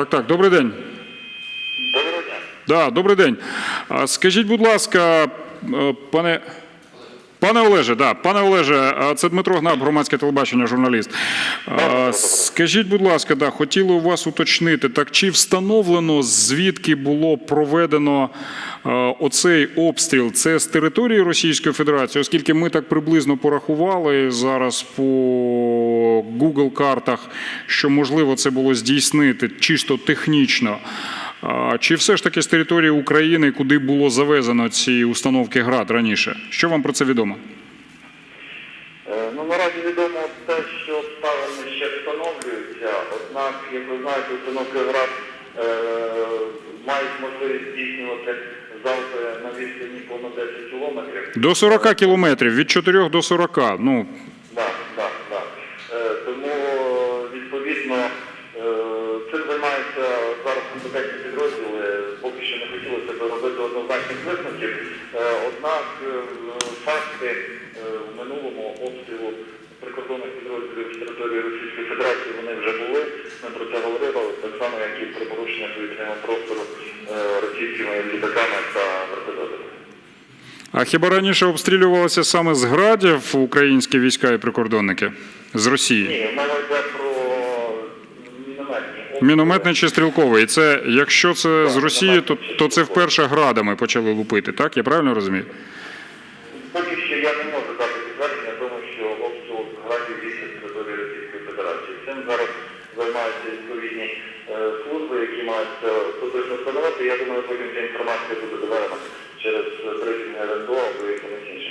Так, так, добрий день. Добрий день. Да, добрий день. Скажіть, будь ласка, е, пане. Пане Олеже, да, пане Олеже, це Дмитро Гнап, громадське телебачення, журналіст. Скажіть, будь ласка, да, хотіли у вас уточнити, так чи встановлено, звідки було проведено оцей обстріл? Це з території Російської Федерації, оскільки ми так приблизно порахували зараз по Google картах, що можливо це було здійснити чисто технічно. Чи все ж таки з території України, куди було завезено ці установки ГРАД раніше? Що вам про це відомо? Е, Ну, наразі відомо те, що обставини ще встановлюються, однак, як ви знаєте, установки ГРАД е, мають можливість здійснювати залпи на відстані понад 10 кілометрів. До 40 кілометрів, від 4 до 40. Ну, Так, так, так. Е, Тому, відповідно, е, цим займаються зараз компетентні підрозділи. Поки що не хотілося б робити однозначних висновків. Е, Однак е, факти е, в минулому обстрілу прикордонних підрозділів з території Російської Федерації вони вже були. Ми про це говорили, так само, як і про порушення повітряного простору російськими літаками та вертольотами. а хіба раніше обстрілювалося саме з градів українські війська і прикордонники з Росії? Ні, мова йде про мінометні обстріли. Мінометний чи стрілковий? І це, якщо це з Росії, то, то це вперше градами почали лупити, так? Я правильно розумію? Поки що я не можу дати підтвердження тому, що обстріл градів військ з території Російської Федерації. Цим зараз займаються відповідні е, служби, які мають це точно встановити. Я думаю, потім ця інформація буде доведена через брифінг РНБО або якимось іншим.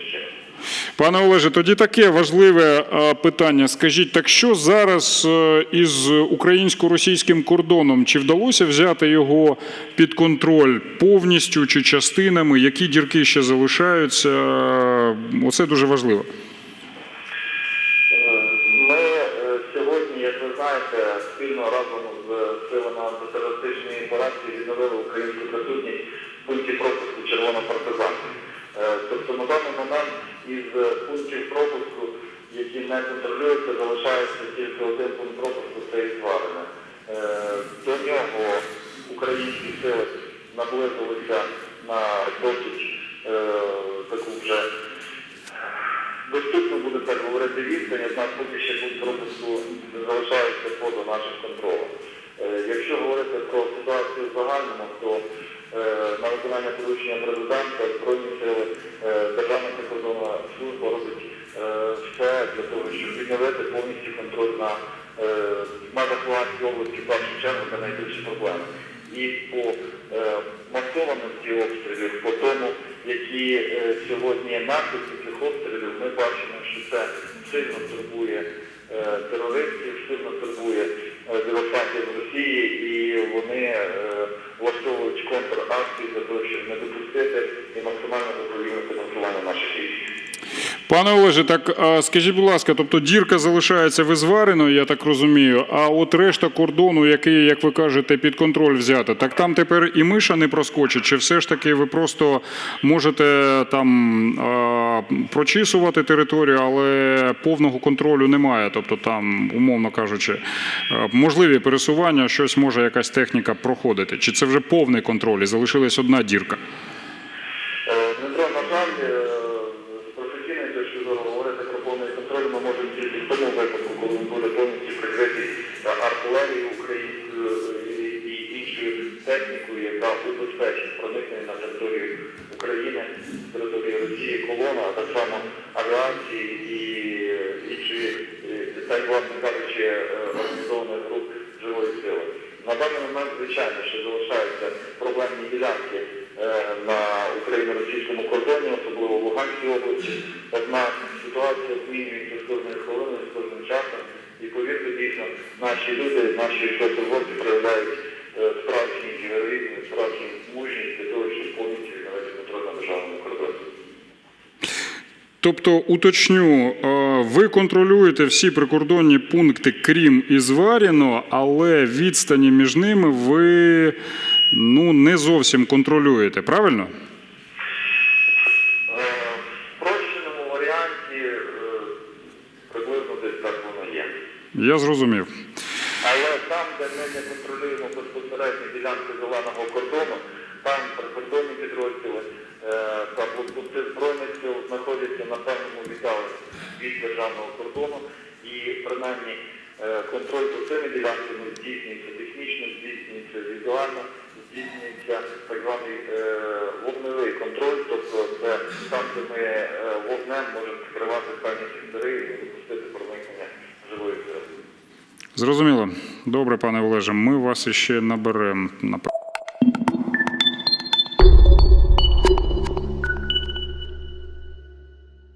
Пане Олеже, тоді таке важливе е, питання. Скажіть, так що зараз е, із українсько-російським кордоном? Чи вдалося взяти його під контроль повністю чи частинами? Які дірки ще залишаються? Е, Оце дуже важливо. Ми сьогодні, як ви знаєте, спільно разом з силами антитерористичної операції відновили українську присутність в пункті пропуску червонопартизанців. Е, Тобто на даний момент із пунктів пропуску, які не контролюються, залишається тільки один пункт пропуску це Ізварине. Е, До нього українські сили наблизилися на досить е, таку вже Доступно буде так говорити відстань, однак поки ще тут пропуску залишається поза нашим контролем. Е, Якщо говорити про ситуацію в загальному, то е, на виконання поручення президента Збройні сили е, Державна прикордонна служба робить е, все для того, щоб відновити повністю контроль на е, межах Луганської області в першу чергу це найбільші проблеми. І по масованості обстрілів, по тому, які сьогодні наслідки цих обстрілів, ми бачимо, що це сильно турбує терористів, сильно турбує диверсантів Росії, і вони влаштовують контракції для того, щоб не допустити і максимально добровільне фінансування наших військ. Пане Олеже, так скажіть, будь ласка, тобто дірка залишається визвареною, я так розумію. А от решта кордону, який, як ви кажете, під контроль взято, так там тепер і миша не проскочить, чи все ж таки ви просто можете там а, прочісувати територію, але повного контролю немає. Тобто там, умовно кажучи, можливі пересування, щось може якась техніка проходити. Чи це вже повний контроль і залишилась одна дірка? Е, Дмитро, на жаль, е, з професійної зору говорити про повний контроль ми можемо тільки в тому випадку, коли він буде повністю прикритий е, артилерією українською е, і іншою технікою, яка убезпечить проникнення на територію України, території Росії, колона, а так само авіації і е, іншої, так власне кажучи, організованих груп живої сили. На даний момент, звичайно, що залишаються проблемні ділянки на україно-російському кордоні, особливо в Луганській області. Однак ситуація змінюється з кожною хвилиною, з кожним часом. І повірте, дійсно, наші люди, наші військовослужбовці проявляють е, справжній героїзм, справжню мужність для того, щоб повністю відновити контроль на державному кордоні. Тобто, уточню, е, ви контролюєте всі прикордонні пункти, крім Ізваріно, але відстані між ними ви ну, не зовсім контролюєте, правильно? Е, В спрощеному варіанті е, приблизно десь так воно є. Я зрозумів. Але там де ми не контролюємо безпосередньо ділянки зеленого кордону, там прикордонні підрозділи е, та блокпости збройних сил знаходяться на певному віддаленні від державного кордону і принаймні контроль за цими ділянками здійснюється технічно, здійснюється візуально, вогнем може закривати певні сектори і допустити проникнення живої сили. Зрозуміло. Добре, пане Олеже, ми вас іще наберемо.